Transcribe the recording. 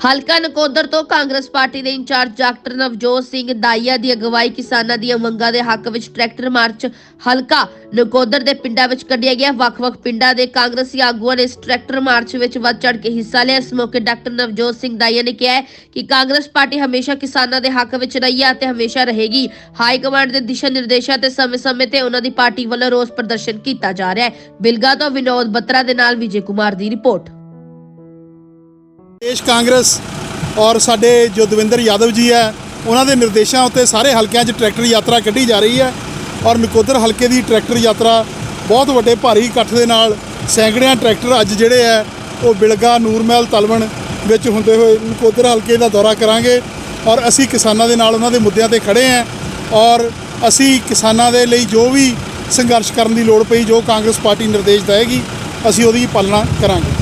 ਹਲਕਾ ਨਕੋਦਰ ਤੋਂ ਕਾਂਗਰਸ ਪਾਰਟੀ ਦੇ in charge doctor Navjot Singh Daiya ਦੀ ਅਗਵਾਈ ਕਿਸਾਨਾਂ ਦੀਆਂ ਮੰਗਾਂ ਦੇ ਹੱਕ ਵਿੱਚ ਟਰੈਕਟਰ ਮਾਰਚ ਹਲਕਾ ਨਕੋਦਰ ਦੇ ਪਿੰਡਾਂ ਵਿੱਚ ਕੱਢਿਆ ਗਿਆ। ਵੱਖ-ਵੱਖ ਪਿੰਡਾਂ ਦੇ ਕਾਂਗਰਸੀ ਆਗੂਆਂ ਨੇ ਇਸ ਟਰੈਕਟਰ ਮਾਰਚ ਵਿੱਚ ਵੱਧ ਚੜ ਕੇ ਹਿੱਸਾ ਲਿਆ। ਇਸ ਮੌਕੇ ਡਾਕਟਰ ਨਵਜੋਤ ਸਿੰਘ ਦਾਈਆ ਨੇ ਕਿਹਾ ਕਿ ਕਾਂਗਰਸ ਪਾਰਟੀ ਹਮੇਸ਼ਾ ਕਿਸਾਨਾਂ ਦੇ ਹੱਕ ਵਿੱਚ ਰਹੀ ਹੈ ਅਤੇ ਹਮੇਸ਼ਾ ਰਹੇਗੀ। ਹਾਈ ਕਮਾਂਡ ਦੇ ਦਿਸ਼ਾ ਨਿਰਦੇਸ਼ਾਂ ਤੇ ਸਮੇਂ-ਸਮੇਂ ਤੇ ਉਹਨਾਂ ਦੀ ਪਾਰਟੀ ਵੱਲੋਂ ਰੋਸ ਪ੍ਰਦਰਸ਼ਨ ਕੀਤਾ ਜਾ ਰਿਹਾ ਹੈ। ਬਿਲਗਾ ਤੋਂ ਵਿਨੋਦ ਬੱਤਰਾ ਦੇ ਨਾਲ ਵਿਜੇ ਕੁਮਾਰ ਦੀ ਰਿਪੋਰਟ। ਦੇਸ਼ ਕਾਂਗਰਸ ਔਰ ਸਾਡੇ ਜੋ ਦਵਿੰਦਰ ਯਾਦਵ ਜੀ ਹੈ, ਉਹਨਾਂ ਦੇ ਨਿਰਦੇਸ਼ਾਂ ਉੱਤੇ ਸਾਰੇ ਹਲਕਿਆਂ 'ਚ ਟਰੈਕਟਰ ਯਾਤਰਾ ਕੱਢੀ ਜਾ ਰਹੀ ਹੈ ਔਰ ਨਕੋਦਰ ਹਲਕੇ ਦੀ ਟਰੈਕਟਰ ਯਾਤਰਾ ਬਹੁਤ ਵੱਡੇ ਭਾਰੀ ਇਕੱਠ ਦੇ ਨਾਲ ਸੈਂਕੜਿਆਂ ਟਰੈਕਟਰ ਅੱਜ ਜਿਹੜੇ ਹੈ, ਉਹ ਬਿਲਗਾ, ਨੂਰਮਹਿਲ, ਤਲਵਣ ਵਿੱਚ ਹੁੰਦੇ ਹੋਏ ਨਕੋਦਰ ਹਲਕੇ ਦਾ ਦੌਰਾ ਕਰਾਂਗੇ ਔਰ ਅਸੀਂ ਕਿਸਾਨਾਂ ਦੇ ਨਾਲ ਉਹਨਾਂ ਦੇ ਮੁੱਦਿਆਂ ਤੇ ਖੜੇ ਹਾਂ ਔਰ ਅਸੀਂ ਕਿਸਾਨਾਂ ਦੇ ਲਈ ਜੋ ਵੀ ਸੰਘਰਸ਼ ਕਰਨ ਦੀ ਲੋੜ ਪਈ, ਜੋ ਕਾਂਗਰਸ ਪਾਰਟੀ ਨਿਰਦੇਸ਼ ਦੇਵੇਗੀ, ਅਸੀਂ ਉਹਦੀ ਪਾਲਣਾ ਕਰਾਂਗੇ।